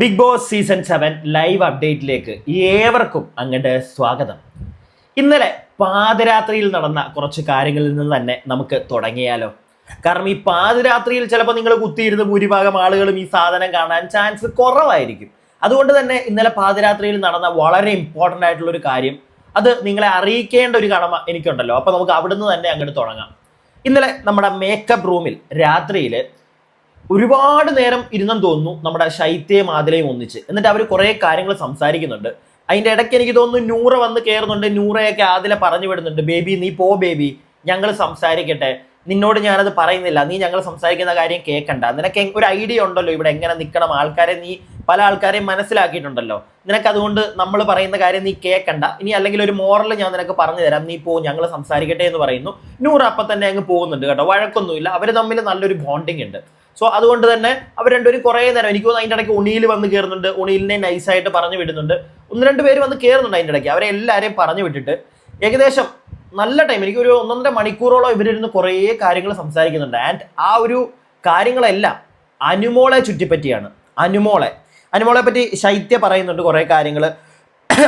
Bigg Boss season seven live അപ്ഡേറ്റിലേക്ക് ഏവർക്കും അങ്ങോട്ട് സ്വാഗതം. ഇന്നലെ പാതിരാത്രിയിൽ നടന്ന കുറച്ച് കാര്യങ്ങളിൽ നിന്ന് തന്നെ നമുക്ക് തുടങ്ങിയാലോ? കാരണം ഈ പാതിരാത്രിയിൽ ചിലപ്പോൾ നിങ്ങൾ കുത്തിയിരുന്ന് ഭൂരിഭാഗം ആളുകളും ഈ സാധനം കാണാൻ ചാൻസ് കുറവായിരിക്കും. അതുകൊണ്ട് തന്നെ ഇന്നലെ പാതിരാത്രിയിൽ നടന്ന വളരെ ഇമ്പോർട്ടന്റ് ആയിട്ടുള്ള ഒരു കാര്യം അത് നിങ്ങളെ അറിയിക്കേണ്ട ഒരു കടമ എനിക്കുണ്ടല്ലോ. അപ്പോൾ നമുക്ക് അവിടുന്ന് തന്നെ അങ്ങോട്ട് തുടങ്ങാം. ഇന്നലെ നമ്മുടെ മേക്കപ്പ് റൂമിൽ രാത്രിയിൽ ഒരുപാട് നേരം ഇരുന്നെന്ന് തോന്നുന്നു നമ്മുടെ ശൈത്യയും ആദിലയും ഒന്നിച്ച്. എന്നിട്ട് അവർ കുറേ കാര്യങ്ങൾ സംസാരിക്കുന്നുണ്ട്. അതിന്റെ ഇടയ്ക്ക് എനിക്ക് തോന്നുന്നു നൂറ വന്ന് കയറുന്നുണ്ട് നൂറയൊക്കെ ആദില പറഞ്ഞു വിടുന്നുണ്ട്. ബേബി നീ പോ ബേബി. ഞങ്ങൾ സംസാരിക്കട്ടെ. നിന്നോട് ഞാനത് പറയുന്നില്ല. നീ ഞങ്ങൾ സംസാരിക്കുന്ന കാര്യം കേൾക്കണ്ട നിനക്ക് ഒരു ഐഡിയ ഉണ്ടല്ലോ ഇവിടെ എങ്ങനെ നിൽക്കണം ആൾക്കാരെ നീ പല ആൾക്കാരെയും മനസ്സിലാക്കിയിട്ടുണ്ടല്ലോ. നിനക്ക് അതുകൊണ്ട് നമ്മൾ പറയുന്ന കാര്യം നീ കേൾക്കണ്ട ഇനി അല്ലെങ്കിൽ ഒരു മോറൽ ഞാൻ നിനക്ക് പറഞ്ഞു തരാം. നീ പോ ഞങ്ങൾ സംസാരിക്കട്ടെ എന്ന് പറയുന്നു. നൂറ് അപ്പം തന്നെ അങ്ങ് പോകുന്നുണ്ട് കേട്ടോ. വഴക്കൊന്നുമില്ല. അവർ തമ്മിൽ നല്ലൊരു ബോണ്ടിങ് ഉണ്ട്. സോ അതുകൊണ്ട് തന്നെ അവർ രണ്ടുപേരും കുറേ നേരം എനിക്ക് തോന്നുന്നു അതിന്റെ ഇടയ്ക്ക് ഉണിയിൽ വന്ന് കയറുന്നുണ്ട്. ഉണിയിലിനെ നൈസായിട്ട് പറഞ്ഞു വിടുന്നുണ്ട്. ഒന്ന് രണ്ട് പേര് വന്ന് കയറുന്നുണ്ട് അതിന്റെ ഇടയ്ക്ക്. അവരെ എല്ലാവരെയും പറഞ്ഞു വിട്ടിട്ട് ഏകദേശം നല്ല ടൈം എനിക്ക് ഒരു ഒന്നൊന്നര മണിക്കൂറോളം ഇവരിരുന്ന് കുറേ കാര്യങ്ങൾ സംസാരിക്കുന്നുണ്ട്. ആൻഡ് ആ ഒരു കാര്യങ്ങളെല്ലാം അനുമോളെ ചുറ്റിപ്പറ്റിയാണ്. അനുമോളെ. അനുമോളെ പറ്റി ശൈത്യ പറയുന്നുണ്ട് കുറേ കാര്യങ്ങൾ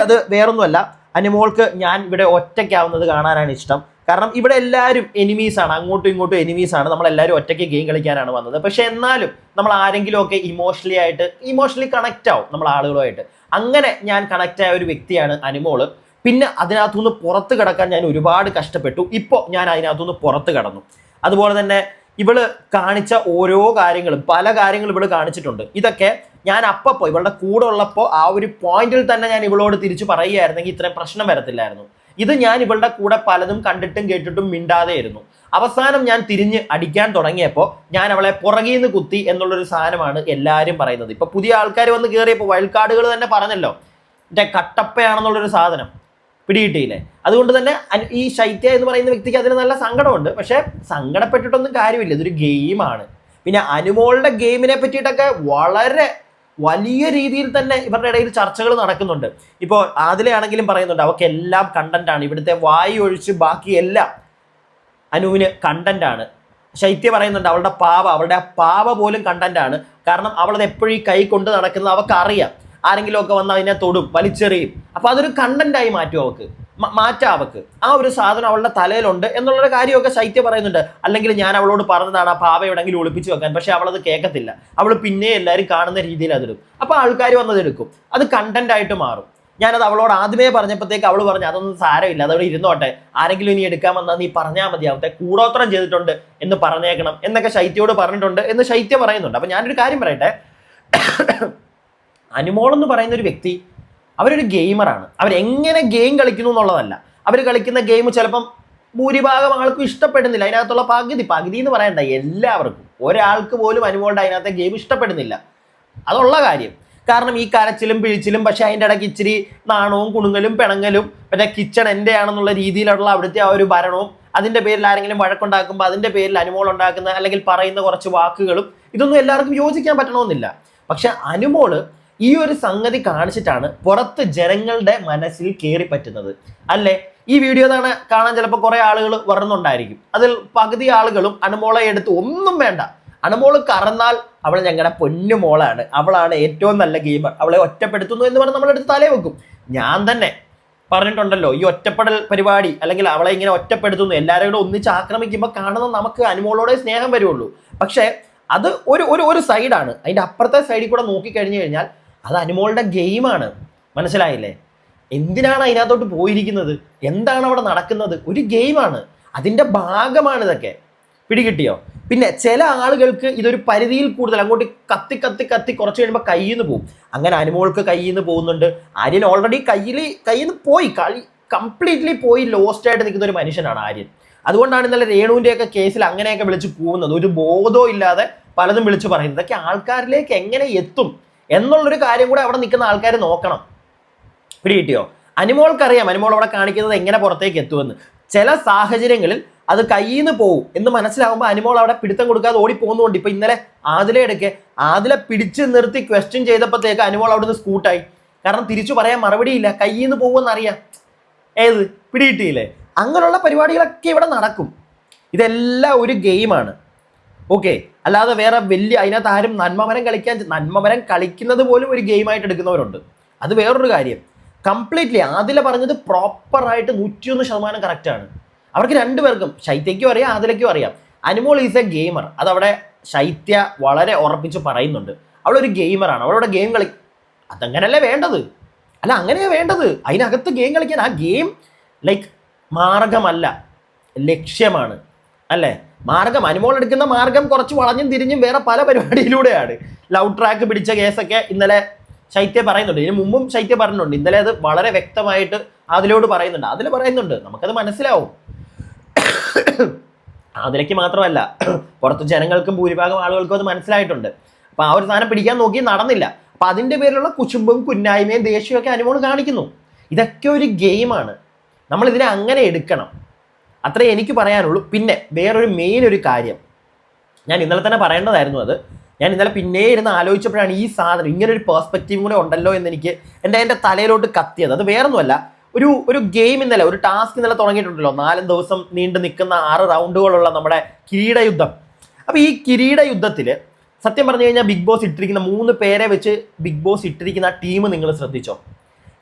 അത് വേറൊന്നുമല്ല. അനുമോൾക്ക് ഞാൻ ഇവിടെ ഒറ്റയ്ക്കാവുന്നത് കാണാനാണ് ഇഷ്ടം. കാരണം ഇവിടെ എല്ലാവരും എനിമീസ് ആണ്. അങ്ങോട്ടും ഇങ്ങോട്ടും എനിമീസ് ആണ്. നമ്മൾ എല്ലാവരും ഒറ്റയ്ക്ക് ഗെയിം കളിക്കാനാണ് വന്നത്. പക്ഷെ എന്നാലും നമ്മൾ ആരെങ്കിലും ഒക്കെ ഇമോഷണലി ആയിട്ട് ഇമോഷണലി കണക്റ്റ് ആവും നമ്മൾ ആളുകളുമായിട്ട്. അങ്ങനെ ഞാൻ കണക്റ്റ് ആയ ഒരു വ്യക്തിയാണ് അനുമോൾ. പിന്നെ അതിനകത്തുനിന്ന് പുറത്ത് കിടക്കാൻ ഞാൻ ഒരുപാട് കഷ്ടപ്പെട്ടു. ഇപ്പോൾ ഞാൻ അതിനകത്തുനിന്ന് പുറത്ത് കടന്നു. അതുപോലെ തന്നെ ഇവൾ കാണിച്ച ഓരോ കാര്യങ്ങളും പല കാര്യങ്ങളും ഇവൾ കാണിച്ചിട്ടുണ്ട്. ഇതൊക്കെ ഞാൻ അപ്പപ്പോ ഇവളുടെ കൂടെ ഉള്ളപ്പോൾ ആ ഒരു പോയിന്റിൽ തന്നെ ഞാൻ ഇവളോട് തിരിച്ചു പറയുകയായിരുന്നെങ്കിൽ ഇത്രയും പ്രശ്നം വരത്തില്ലായിരുന്നു. ഇത് ഞാൻ ഇവളുടെ കൂടെ പലതും കണ്ടിട്ടും കേട്ടിട്ടും മിണ്ടാതെയായിരുന്നു. അവസാനം ഞാൻ തിരിഞ്ഞ് അടിക്കാൻ തുടങ്ങിയപ്പോൾ ഞാൻ അവളെ പുറകിൽ നിന്ന് കുത്തി എന്നുള്ളൊരു സാധനമാണ് എല്ലാവരും പറയുന്നത്. ഇപ്പൊ പുതിയ ആൾക്കാർ വന്ന് കയറിയപ്പോൾ വൈൽഡ് തന്നെ പറഞ്ഞല്ലോ. മറ്റേ കട്ടപ്പയാണെന്നുള്ളൊരു സാധനം പിടികിട്ടിയില്ലേ? അതുകൊണ്ട് തന്നെ ഈ ശൈത്യ എന്ന് പറയുന്ന വ്യക്തിക്ക് അതിന് നല്ല സങ്കടമുണ്ട്. പക്ഷേ സങ്കടപ്പെട്ടിട്ടൊന്നും കാര്യമില്ല. ഇതൊരു ഗെയിമാണ്. പിന്നെ അനുമോളുടെ ഗെയിമിനെ പറ്റിയിട്ടൊക്കെ വളരെ വലിയ രീതിയിൽ തന്നെ ഇവരുടെ ഇടയിൽ ചർച്ചകൾ നടക്കുന്നുണ്ട്. ഇപ്പോൾ ആദിലയാണെങ്കിലും പറയുന്നുണ്ട് അവർക്ക് എല്ലാം കണ്ടന്റ് ആണ്. ഇവിടുത്തെ വായി ഒഴിച്ച് ബാക്കി എല്ലാം അനുവിന് കണ്ടന്റ് ആണ്. ശൈത്യ പറയുന്നുണ്ട് അവളുടെ പാവ അവളുടെ ആ പാവ പോലും കണ്ടന്റ് ആണ്. കാരണം അവളത് എപ്പോഴും കൈ കൊണ്ട് നടക്കുന്നത് അവൾക്ക് അറിയാം ആരെങ്കിലും ഒക്കെ വന്ന് അതിനെ തൊടും വലിച്ചെറിയും. അപ്പൊ അതൊരു കണ്ടന്റായി മാറ്റും അവക്ക്. മ- മാറ്റാം അവക്ക്. ആ ഒരു സാധനം അവളുടെ തലയിലുണ്ട് എന്നുള്ളൊരു കാര്യമൊക്കെ ശൈത്യ പറയുന്നുണ്ട്. അല്ലെങ്കിൽ ഞാൻ അവളോട് പറഞ്ഞതാണ് ആ പാവ എവിടെങ്കിലും ഒളിപ്പിച്ചു വെക്കാൻ. പക്ഷെ അവളത് കേൾക്കത്തില്ല. അവൾ പിന്നെ എല്ലാവരും കാണുന്ന രീതിയിൽ അതിടും അപ്പൊ ആൾക്കാർ വന്നത് എടുക്കും. അത് കണ്ടന്റ് ആയിട്ട് മാറും. ഞാനത് അവളോട് ആദ്യമേ പറഞ്ഞപ്പോഴത്തേക്ക് അവൾ പറഞ്ഞു അതൊന്നും സാരമില്ല. അതവിടെ ഇരുന്നോട്ടെ. ആരെങ്കിലും ഇനി എടുക്കാൻ വന്നാൽ നീ പറഞ്ഞാൽ മതിയാവട്ടെ. കൂടോത്രം ചെയ്തിട്ടുണ്ട് എന്ന് പറഞ്ഞേക്കണം. എന്നൊക്കെ ശൈത്യയോട് പറഞ്ഞിട്ടുണ്ട് എന്ന് ശൈത്യ പറയുന്നുണ്ട്. അപ്പൊ ഞാനൊരു കാര്യം പറയട്ടെ. അനുമോൾ എന്ന് പറയുന്ന ഒരു വ്യക്തി അവരൊരു ഗെയിമറാണ്. അവരെങ്ങനെ ഗെയിം കളിക്കുന്നു എന്നുള്ളതല്ല. അവർ കളിക്കുന്ന ഗെയിം ചിലപ്പം ഭൂരിഭാഗം ആൾക്കും ഇഷ്ടപ്പെടുന്നില്ല. അതിനകത്തുള്ള പകുതി പകുതി എന്ന് പറയണ്ട എല്ലാവർക്കും. ഒരാൾക്ക് പോലും അനുഭവമുണ്ട് അതിനകത്തെ ഗെയിം ഇഷ്ടപ്പെടുന്നില്ല. അതുള്ള കാര്യം. കാരണം ഈ കരച്ചിലും പിഴിച്ചിലും പക്ഷെ അതിന്റെ ഇടയ്ക്ക് ഇച്ചിരി നാണവും കുണുങ്ങലും പിണങ്ങലും മറ്റേ കിച്ചൺ എന്റെ ആണെന്നുള്ള രീതിയിലുള്ള അവിടുത്തെ ആ ഒരു ഭരണവും അതിന്റെ പേരിൽ ആരെങ്കിലും വഴക്കുണ്ടാക്കുമ്പോൾ അതിന്റെ പേരിൽ അനുമോൾ ഉണ്ടാക്കുന്ന അല്ലെങ്കിൽ പറയുന്ന കുറച്ച് വാക്കുകളും ഇതൊന്നും എല്ലാവർക്കും യോജിക്കാൻ പറ്റണമെന്നില്ല. പക്ഷെ അനുമോൾ ഈ ഒരു സംഗതി കാണിച്ചിട്ടാണ് പുറത്ത് ജനങ്ങളുടെ മനസ്സിൽ കയറി പറ്റുന്നത്. അല്ലേ? ഈ വീഡിയോ തന്നെ കാണാൻ ചിലപ്പോൾ കുറെ ആളുകൾ വരുന്നുണ്ടായിരിക്കും. അതിൽ പകുതി ആളുകളും അനുമോളെ എടുത്ത് ഒന്നും വേണ്ട. അനുമോൾ കറന്നാൽ അവൾ ഞങ്ങളുടെ പൊന്നു മോളാണ്. അവളാണ് ഏറ്റവും നല്ല ഗെയിമർ. അവളെ ഒറ്റപ്പെടുത്തുന്നു എന്ന് പറഞ്ഞ് നമ്മളെടുത്ത് തലേ വെക്കും. ഞാൻ തന്നെ പറഞ്ഞിട്ടുണ്ടല്ലോ ഈ ഒറ്റപ്പെടൽ പരിപാടി അല്ലെങ്കിൽ അവളെ ഇങ്ങനെ ഒറ്റപ്പെടുത്തുന്നു എല്ലാവരും കൂടെ ഒന്നിച്ച് ആക്രമിക്കുമ്പോൾ കാണുന്ന നമുക്ക് അനുമോളോടെ സ്നേഹം വരുള്ളൂ. പക്ഷേ അത് ഒരു ഒരു ഒരു സൈഡാണ് അതിന്റെ അപ്പുറത്തെ സൈഡിൽ കൂടെ നോക്കിക്കഴിഞ്ഞു കഴിഞ്ഞാൽ അത് അനുമോളുടെ ഗെയിമാണ്. മനസ്സിലായില്ലേ? എന്തിനാണ് അതിനകത്തോട്ട് പോയിരിക്കുന്നത്? എന്താണ് അവിടെ നടക്കുന്നത്? ഒരു ഗെയിമാണ്. അതിന്റെ ഭാഗമാണ് ഇതൊക്കെ. പിടികിട്ടിയോ? പിന്നെ ചില ആളുകൾക്ക് ഇതൊരു പരിധിയിൽ കൂടുതൽ അങ്ങോട്ട് കത്തി കത്തി കത്തി കുറച്ച് കഴിയുമ്പോൾ കയ്യിൽ നിന്ന് പോകും അങ്ങനെ അനുമോൾക്ക് കയ്യിൽ നിന്ന് പോകുന്നുണ്ട്. ആര്യൻ ഓൾറെഡി കയ്യിൽ കയ്യിൽ നിന്ന് പോയി. കളി കംപ്ലീറ്റ്ലി പോയി ലോസ്റ്റ് ആയിട്ട് നിൽക്കുന്ന ഒരു മനുഷ്യനാണ് ആര്യൻ. അതുകൊണ്ടാണ് ഇന്നലെ രേണുവിന്റെയൊക്കെ കേസിൽ അങ്ങനെയൊക്കെ വിളിച്ച് പോകുന്നത് ഒരു ബോധവും ഇല്ലാതെ പലതും വിളിച്ച് പറയുന്നത്. ഇതൊക്കെ ആൾക്കാരിലേക്ക് എങ്ങനെ എത്തും? എന്നുള്ളൊരു കാര്യം കൂടെ അവിടെ നിൽക്കുന്ന ആൾക്കാർ നോക്കണം. പിടികിട്ടിയോ? അനുമോൾക്കറിയാം അനുമോൾ അവിടെ കാണിക്കുന്നത് എങ്ങനെ പുറത്തേക്ക് എത്തുമെന്ന്. ചില സാഹചര്യങ്ങളിൽ അത് കയ്യിൽ നിന്ന് പോകും എന്ന് മനസ്സിലാകുമ്പോൾ അനുമോൾ അവിടെ പിടുത്തം കൊടുക്കാതെ ഓടി പോകുന്നുണ്ട് ഇപ്പൊ ഇന്നലെ ആദിലെ എടുക്കെ ആദിലെ പിടിച്ച് നിർത്തി ക്വസ്റ്റ്യൻ ചെയ്തപ്പോഴത്തേക്ക് അനുമോൾ അവിടുന്ന് സ്കൂട്ടായി കാരണം തിരിച്ചു പറയാൻ മറുപടിയില്ല കയ്യിൽ നിന്ന് പോകുമെന്ന് അറിയാം ഏത്? പിടികിട്ടിയില്ലേ? അങ്ങനെയുള്ള പരിപാടികളൊക്കെ ഇവിടെ നടക്കും. ഇതെല്ലാം ഒരു ഗെയിമാണ് ഓക്കെ അല്ലാതെ വേറെ വലിയ അതിനകത്ത് ആരും നന്മമരം കളിക്കാൻ നന്മവരം കളിക്കുന്നത് പോലും ഒരു ഗെയിമായിട്ട് എടുക്കുന്നവരുണ്ട്. അത് വേറൊരു കാര്യം. കംപ്ലീറ്റ്ലി ആദില പറഞ്ഞത് പ്രോപ്പറായിട്ട് നൂറ്റിയൊന്ന് ശതമാനം കറക്റ്റാണ് അവർക്ക് രണ്ടുപേർക്കും ശൈത്യയ്ക്കും അറിയാം ആദിലയ്ക്കും അറിയാം. അനുമോൾ ഈസ് എ ഗെയിമർ അതവിടെ ശൈത്യ വളരെ ഉറപ്പിച്ച് പറയുന്നുണ്ട്. അവളൊരു ഗെയിമറാണ് അവളവിടെ ഗെയിം കളി അതങ്ങനല്ലേ വേണ്ടത്? അല്ല അങ്ങനെയാണ് വേണ്ടത്. അതിനകത്ത് ഗെയിം കളിക്കാൻ ആ ഗെയിം ലൈക്ക് മാർഗമല്ല ലക്ഷ്യമാണ്. അല്ലേ? മാർഗം അനുമോൾ എടുക്കുന്ന മാർഗം കുറച്ച് വളഞ്ഞും തിരിഞ്ഞും വേറെ പല പരിപാടിയിലൂടെയാണ്. ലവ് ട്രാക്ക് പിടിച്ച കേസൊക്കെ ഇന്നലെ ശൈത്യ പറയുന്നുണ്ട്. ഇതിന് മുമ്പും ശൈത്യ പറഞ്ഞിട്ടുണ്ട്. ഇന്നലെ അത് വളരെ വ്യക്തമായിട്ട് അതിലോട് പറയുന്നുണ്ട്. അതിൽ പറയുന്നുണ്ട്. നമുക്കത് മനസ്സിലാവും. അതിലേക്ക് മാത്രമല്ല പുറത്ത് ജനങ്ങൾക്കും ഭൂരിഭാഗം ആളുകൾക്കും അത് മനസ്സിലായിട്ടുണ്ട്. അപ്പൊ ആ ഒരു സാധനം പിടിക്കാൻ നോക്കി നടന്നില്ല. അപ്പൊ അതിന്റെ പേരിലുള്ള കുശുമ്പും കുന്നായ്മയും ദേഷ്യവും ഒക്കെ അനുമോൾ കാണിക്കുന്നു. ഇതൊക്കെ ഒരു ഗെയിമാണ്. നമ്മൾ ഇതിനെ അങ്ങനെ എടുക്കണം. അത്രേ എനിക്ക് പറയാനുള്ളൂ. പിന്നെ വേറൊരു മെയിൻ ഒരു കാര്യം. ഞാൻ ഇന്നലെ തന്നെ പറയേണ്ടതായിരുന്നു അത്. ഞാൻ ഇന്നലെ പിന്നെ ഇരുന്ന് ആലോചിച്ചപ്പോഴാണ് ഈ സാധനം ഇങ്ങനെ ഒരു പേഴ്സ്പെക്റ്റീവ് കൂടെ ഉണ്ടല്ലോ എന്ന് എനിക്ക് എന്റെ എന്റെ തലയിലോട്ട് കത്തിയത്. അത് വേറൊന്നുമല്ല ഒരു ഒരു ഗെയിം ഇന്നലെ ഒരു ടാസ്ക് ഇന്നലെ തുടങ്ങിയിട്ടുണ്ടല്ലോ. നാലും ദിവസം നീണ്ടു നിൽക്കുന്ന ആറ് റൗണ്ടുകളുള്ള നമ്മുടെ കിരീട യുദ്ധം അപ്പോൾ ഈ കിരീട യുദ്ധത്തിൽ സത്യം പറഞ്ഞു കഴിഞ്ഞാൽ ബിഗ് ബോസ് ഇട്ടിരിക്കുന്ന മൂന്ന് പേരെ വെച്ച് ബിഗ് ബോസ് ഇട്ടിരിക്കുന്ന ടീം നിങ്ങൾ ശ്രദ്ധിച്ചോ?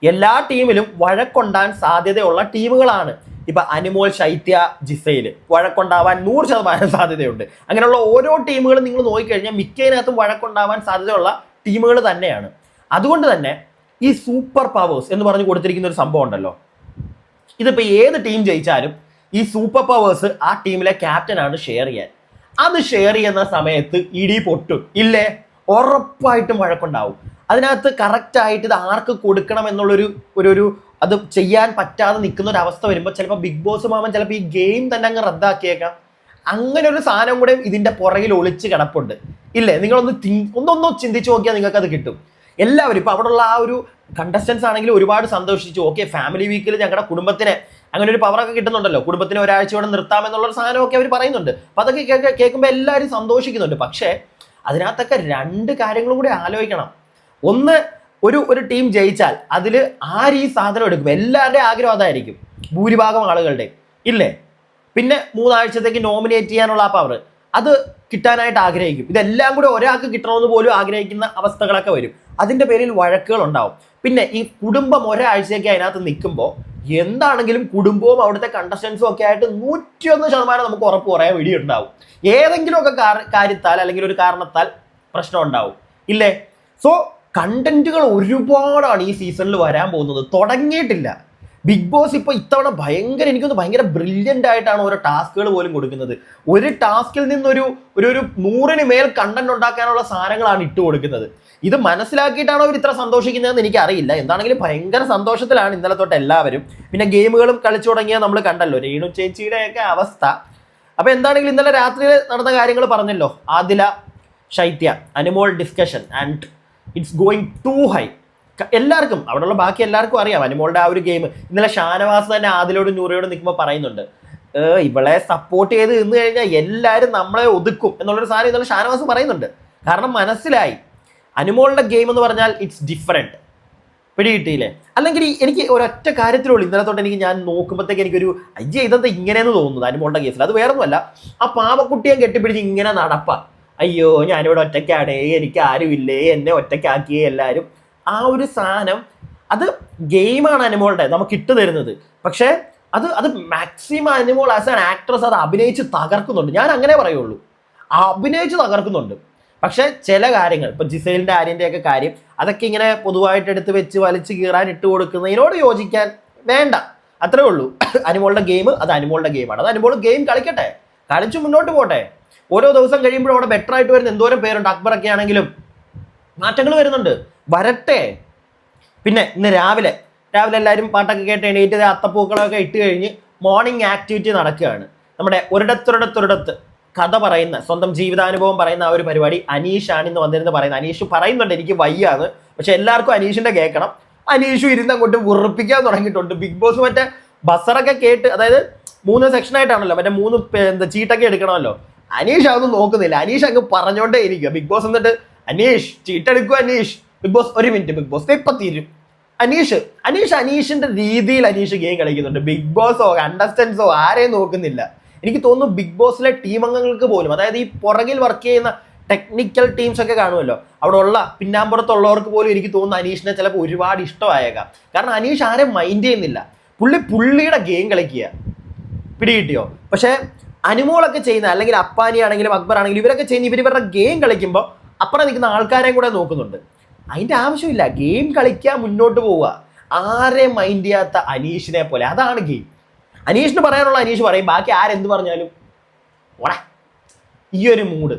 എല്ലാ ടീമിലും വഴക്കൊണ്ടാൻ സാധ്യതയുള്ള ടീമുകളാണ്. ഇപ്പൊ അനുമോൾ ശൈത്യ ജിസയിൽ വഴക്കുണ്ടാവാൻ നൂറ് ശതമാനം സാധ്യതയുണ്ട്. അങ്ങനെയുള്ള ഓരോ ടീമുകളും നിങ്ങൾ നോക്കിക്കഴിഞ്ഞാൽ മിക്കതിനകത്തും വഴക്കുണ്ടാവാൻ സാധ്യതയുള്ള ടീമുകൾ തന്നെയാണ്. അതുകൊണ്ട് തന്നെ ഈ സൂപ്പർ പവേഴ്സ് എന്ന് പറഞ്ഞ് കൊടുത്തിരിക്കുന്ന ഒരു സംഭവം ഉണ്ടല്ലോ. ഇതിപ്പോ ഏത് ടീം ജയിച്ചാലും ഈ സൂപ്പർ പവേഴ്സ് ആ ടീമിലെ ക്യാപ്റ്റനാണ് ഷെയർ ചെയ്യാൻ. അത് ഷെയർ ചെയ്യുന്ന സമയത്ത് ഇടി പൊട്ടും. ഇല്ലേ? ഉറപ്പായിട്ടും വഴക്കുണ്ടാവും. അതിനകത്ത് കറക്റ്റ് ആയിട്ട് ഇത് ആർക്ക് കൊടുക്കണം എന്നുള്ളൊരു ഒരു ഒരു അത് ചെയ്യാൻ പറ്റാതെ നിൽക്കുന്ന ഒരു അവസ്ഥ വരുമ്പോൾ ചിലപ്പോൾ ബിഗ് ബോസ് മാമൻ ചിലപ്പോൾ ഈ ഗെയിം തന്നെ അങ്ങ് റദ്ദാക്കിയേക്കാം. അങ്ങനെ ഒരു സാധനം കൂടെ ഇതിന്റെ പുറകിൽ ഒളിച്ച് കിടപ്പുണ്ട്. ഇല്ലേ? നിങ്ങളൊന്ന് ഒന്നൊന്നും ചിന്തിച്ചു നോക്കിയാൽ നിങ്ങൾക്ക് അത് കിട്ടും. എല്ലാവരും ഇപ്പോൾ അവിടെയുള്ള ആ ഒരു കണ്ടസ്റ്റൻസ് ആണെങ്കിൽ ഒരുപാട് സന്തോഷിച്ചു. ഓക്കെ ഫാമിലി വീക്കിൽ ഞങ്ങളുടെ കുടുംബത്തിന് അങ്ങനെ ഒരു പവറൊക്കെ കിട്ടുന്നുണ്ടല്ലോ. കുടുംബത്തിന് ഒരാഴ്ചയോടെ നിർത്താമെന്നുള്ള ഒരു സാധനമൊക്കെ അവർ പറയുന്നുണ്ട്. അപ്പം അതൊക്കെ കേൾക്ക കേൾക്കുമ്പോൾ എല്ലാവരും സന്തോഷിക്കുന്നുണ്ട്. പക്ഷേ അതിനകത്തൊക്കെ രണ്ട് കാര്യങ്ങളും കൂടി ആലോചിക്കണം. ഒന്ന് ഒരു ഒരു ടീം ജയിച്ചാൽ അതിൽ ആര് ഈ സാധനം എടുക്കും? എല്ലാവരുടെയും ആഗ്രഹം അതായിരിക്കും. ഭൂരിഭാഗം ആളുകളുടെ ഇല്ലേ? പിന്നെ മൂന്നാഴ്ചത്തേക്ക് നോമിനേറ്റ് ചെയ്യാനുള്ള ആ പവർ അത് കിട്ടാനായിട്ട് ആഗ്രഹിക്കും. ഇതെല്ലാം കൂടെ ഒരാൾക്ക് കിട്ടണമെന്ന് പോലും ആഗ്രഹിക്കുന്ന അവസ്ഥകളൊക്കെ വരും. അതിന്റെ പേരിൽ വഴക്കുകൾ ഉണ്ടാവും. പിന്നെ ഈ കുടുംബം ഒരാഴ്ചയൊക്കെ അതിനകത്ത് നിൽക്കുമ്പോൾ എന്താണെങ്കിലും കുടുംബവും അവിടുത്തെ കണ്ടസ്റ്റൻസും ഒക്കെ ആയിട്ട് നൂറ്റിയൊന്ന് ശതമാനം നമുക്ക് ഉറപ്പ് പറയാൻ വേണ്ടിയിട്ടുണ്ടാവും ഏതെങ്കിലുമൊക്കെ കാര- കാര്യത്താൽ അല്ലെങ്കിൽ ഒരു കാരണത്താൽ പ്രശ്നം ഉണ്ടാവും. ഇല്ലേ? സോ കണ്ടന്റുകൾ ഒരുപാടാണ് ഈ സീസണിൽ വരാൻ പോകുന്നത്. തുടങ്ങിയിട്ടില്ല. ബിഗ് ബോസ് ഇപ്പോൾ ഇത്തവണ ഭയങ്കര എനിക്കൊന്ന് ഭയങ്കര ബ്രില്യന്റ് ആയിട്ടാണ് ഓരോ ടാസ്കുകൾ പോലും കൊടുക്കുന്നത്. ഒരു ടാസ്കിൽ നിന്നൊരു ഒരു ഒരു നൂറിന് മേൽ കണ്ടന്റ് ഉണ്ടാക്കാനുള്ള സാധനങ്ങളാണ് ഇട്ട് കൊടുക്കുന്നത്. ഇത് മനസ്സിലാക്കിയിട്ടാണോ അവർ ഇത്ര സന്തോഷിക്കുന്നതെന്ന് എനിക്ക് അറിയില്ല എന്താണെങ്കിലും ഭയങ്കര സന്തോഷത്തിലാണ് ഇന്നലെ തൊട്ട് എല്ലാവരും. പിന്നെ ഗെയിമുകളും കളിച്ചു തുടങ്ങിയാൽ നമ്മൾ കണ്ടല്ലോ. രേണു ചേച്ചിയുടെയൊക്കെ അവസ്ഥ. അപ്പൊ എന്താണെങ്കിലും ഇന്നലെ രാത്രിയിൽ നടന്ന കാര്യങ്ങൾ പറഞ്ഞല്ലോ. Adila Shaithya Anumol discussion and it's going too high എല്ലാവർക്കും അവിടെയുള്ള ബാക്കി എല്ലാവർക്കും അറിയാം. അനുമോളുടെ ആ ഒരു ഗെയിം ഇന്നലെ ഷാനവാസ് തന്നെ ആദിലോട് നൂറയോട് നിൽക്കുമ്പോൾ പറയുന്നുണ്ട് "ഏ, ഇവളെ സപ്പോർട്ട് ചെയ്ത് നിന്ന് കഴിഞ്ഞാൽ എല്ലാവരും നമ്മളെ ഒതുക്കും. എന്നുള്ളൊരു സാധനം ഇന്നലെ ഷാനവാസ് പറയുന്നുണ്ട്. കാരണം മനസ്സിലായി അനുമോളുടെ ഗെയിം എന്ന് പറഞ്ഞാൽ ഇറ്റ്സ് ഡിഫറെന്റ് പിടികിട്ടിയില്ലേ? അല്ലെങ്കിൽ എനിക്ക് ഒരൊറ്റ കാര്യത്തിലുള്ളൂ. ഇന്നലെ തൊട്ട് എനിക്ക് ഞാൻ നോക്കുമ്പോഴത്തേക്ക് എനിക്കൊരു അയ്യ ഇതെന്താ ഇങ്ങനെയെന്ന് തോന്നുന്നത് അനുമോളുടെ കേസിൽ അത് വേറൊന്നുമല്ല. ആ പാവക്കുട്ടിയെ കെട്ടിപ്പിടിച്ച് ഇങ്ങനെ നടപ്പ. അയ്യോ ഞാനിവിടെ ഒറ്റയ്ക്കാണ്. എനിക്ക് ആരുമില്ലേ? എന്നെ ഒറ്റയ്ക്കാക്കിയേ എല്ലാവരും ആ ഒരു സാധനം അത് ഗെയിമാണ് അനുമോളുടെ നമുക്ക് ഇട്ട് തരുന്നത്. പക്ഷേ അത് അത് maximum Anumol as an actress അത് അഭിനയിച്ച് തകർക്കുന്നുണ്ട്. ഞാൻ അങ്ങനെ പറയുള്ളൂ. അഭിനയിച്ച് തകർക്കുന്നുണ്ട്. പക്ഷെ ചില കാര്യങ്ങൾ ഇപ്പൊ ജിസൈലിന്റെ ആര്യന്റെയൊക്കെ കാര്യം അതൊക്കെ ഇങ്ങനെ പൊതുവായിട്ട് എടുത്ത് വെച്ച് വലിച്ചു കീറാൻ ഇട്ട് കൊടുക്കുന്നതിനോട് യോജിക്കാൻ വേണ്ട. അത്രേ ഉള്ളൂ. അനുമോളുടെ ഗെയിം അത് അനുമോളുടെ ഗെയിമാണ്. അത് അനുമോൾ ഗെയിം കളിക്കട്ടെ. കളിച്ച് മുന്നോട്ട് പോട്ടെ. ഓരോ ദിവസം കഴിയുമ്പോഴും അവിടെ ബെറ്റർ ആയിട്ട് വരുന്ന എന്തോരം പേരുണ്ട്. അക്ബറൊക്കെ ആണെങ്കിലും മാറ്റങ്ങൾ വരുന്നുണ്ട്. വരട്ടെ. പിന്നെ ഇന്ന് രാവിലെ രാവിലെ എല്ലാവരും പാട്ടൊക്കെ കേട്ട് എണീറ്റ് അത്തപ്പൂക്കളൊക്കെ ഇട്ട് കഴിഞ്ഞ് മോർണിംഗ് ആക്ടിവിറ്റി നടക്കുകയാണ്. നമ്മുടെ ഒരിടത്തൊരിടത്തൊരിടത്ത് കഥ പറയുന്ന സ്വന്തം ജീവിതാനുഭവം പറയുന്ന ആ ഒരു പരിപാടി അനീഷാണ് ഇന്ന് വന്നിരുന്ന് പറയുന്നത്. അനീഷ് പറയുന്നുണ്ട് എനിക്ക് വയ്യാന്ന്. പക്ഷെ എല്ലാവർക്കും അനീഷിന്റെ കേൾക്കണം. അനീഷും ഇരുന്ന് അങ്ങോട്ട് ഉറപ്പിക്കാൻ തുടങ്ങിയിട്ടുണ്ട്. ബിഗ് ബോസ് മറ്റേ ബസ്സറൊക്കെ കേട്ട് അതായത് മൂന്ന് സെക്ഷനായിട്ടാണല്ലോ മറ്റേ മൂന്ന് എന്താ ചീട്ടൊക്കെ എടുക്കണമല്ലോ. അനീഷ് അതൊന്നും നോക്കുന്നില്ല. അനീഷ് അങ്ങ് പറഞ്ഞോണ്ടേ ഇരിക്കുക ബിഗ് ബോസ് എന്നിട്ട് അനീഷ് ചീട്ടെടുക്കുക അനീഷ്. ബിഗ് ബോസ് ഒരു മിനിറ്റ് ബിഗ് ബോസ് ഇപ്പൊ തീരും. അനീഷ് അനീഷ് അനീഷിന്റെ രീതിയിൽ അനീഷ് ഗെയിം കളിക്കുന്നുണ്ട്. ബിഗ് ബോസോ കണ്ടസ്റ്റൻസോ ആരെയും നോക്കുന്നില്ല. എനിക്ക് തോന്നുന്നു ബിഗ് ബോസിലെ ടീം അംഗങ്ങൾക്ക് പോലും അതായത് ഈ പുറകിൽ വർക്ക് ചെയ്യുന്ന ടെക്നിക്കൽ ടീംസ് ഒക്കെ കാണുമല്ലോ. അവിടെ ഉള്ള പിന്നാമ്പുറത്തുള്ളവർക്ക് പോലും എനിക്ക് തോന്നുന്നു അനീഷിനെ ചിലപ്പോൾ ഒരുപാട് ഇഷ്ടമായേക്കാം. കാരണം അനീഷ് ആരെയും മൈൻഡ് ചെയ്യുന്നില്ല. പുള്ളി പുള്ളിയുടെ ഗെയിം കളിക്കുക. പിടികിട്ടിയോ? പക്ഷേ അനുമോളൊക്കെ ചെയ്യുന്ന അല്ലെങ്കിൽ അപ്പാനി ആണെങ്കിലും അക്ബർ ആണെങ്കിലും ഇവരൊക്കെ ചെയ്യുന്ന ഇവർ ഇവരുടെ ഗെയിം കളിക്കുമ്പോൾ അപ്പുറം നിൽക്കുന്ന ആൾക്കാരെയും കൂടെ നോക്കുന്നുണ്ട്. അതിന്റെ ആവശ്യമില്ല. ഗെയിം കളിക്കാൻ മുന്നോട്ട് പോവുക. ആരെ മൈൻഡ് ചെയ്യാത്ത അനീഷിനെ പോലെ. അതാണ് ഗെയിം അനീഷിന് പറയാനുള്ള അനീഷ് പറയും ബാക്കി ആരെന്ത് പറഞ്ഞാലും ഓടാ. ഈ ഒരു മൂഡ്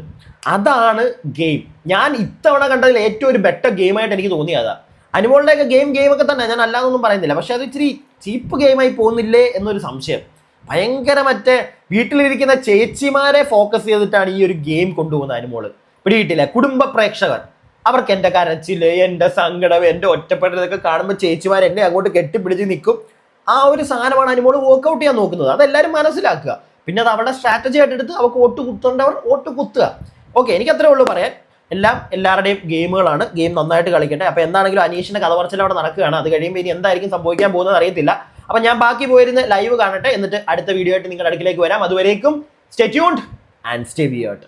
അതാണ് ഗെയിം ഞാൻ ഇത്തവണ കണ്ടതിൽ ഏറ്റവും ഒരു ബെറ്റർ ഗെയിമായിട്ട് എനിക്ക് തോന്നിയ അതാ. അനുമോളുടെയൊക്കെ ഗെയിം ഗെയിമൊക്കെ തന്നെ. ഞാൻ അല്ലാതൊന്നും പറയുന്നില്ല. പക്ഷെ അത് ഇച്ചിരി ചീപ്പ് ഗെയിമായി പോകുന്നില്ലേ എന്നൊരു സംശയം. ഭയങ്കര മറ്റേ വീട്ടിലിരിക്കുന്ന ചേച്ചിമാരെ ഫോക്കസ് ചെയ്തിട്ടാണ് ഈ ഒരു ഗെയിം കൊണ്ടുപോകുന്നത് അനുമോൾ പിടിയിട്ടില്ല കുടുംബ പ്രേക്ഷകർ. അവർക്ക് എന്റെ കരച്ചിൽ എന്റെ സങ്കടം എന്റെ ഒറ്റപ്പെട്ടതൊക്കെ കാണുമ്പോൾ ചേച്ചിമാർ എന്നെ അങ്ങോട്ട് കെട്ടിപ്പിടിച്ച് നിൽക്കും. ആ ഒരു സാധനമാണ് അനുമോൾ വർക്ക്ഔട്ട് ചെയ്യാൻ നോക്കുന്നത്. അതെല്ലാവരും മനസ്സിലാക്കുക. പിന്നെ അത് അവളുടെ സ്ട്രാറ്റജി ആയിട്ട് എടുത്ത് അവർക്ക് വോട്ട് കുത്തേണ്ടവർ വോട്ട് കുത്തുക. ഓക്കെ എനിക്ക് അത്രേ ഉള്ളൂ പറയാൻ. എല്ലാം എല്ലാവരുടെയും ഗെയിമുകളാണ്. ഗെയിം നന്നായിട്ട് കളിക്കട്ടെ. അപ്പോൾ എന്താണെങ്കിലും അനീഷിന്റെ കഥ പറച്ചിൽ അവിടെ നടക്കുകയാണ്. അത് കഴിയുമ്പോൾ ഇനി എന്തായിരിക്കും സംഭവിക്കാൻ പോകുന്നത് അറിയത്തില്ല. അപ്പോൾ ഞാൻ ബാക്കി പോയിരുന്ന ലൈവ് കാണട്ടെ. എന്നിട്ട് അടുത്ത വീഡിയോ ആയിട്ട് നിങ്ങളുടെ അടുക്കിലേക്ക് വരാം. അതുവരേക്കും stay tuned and stay weird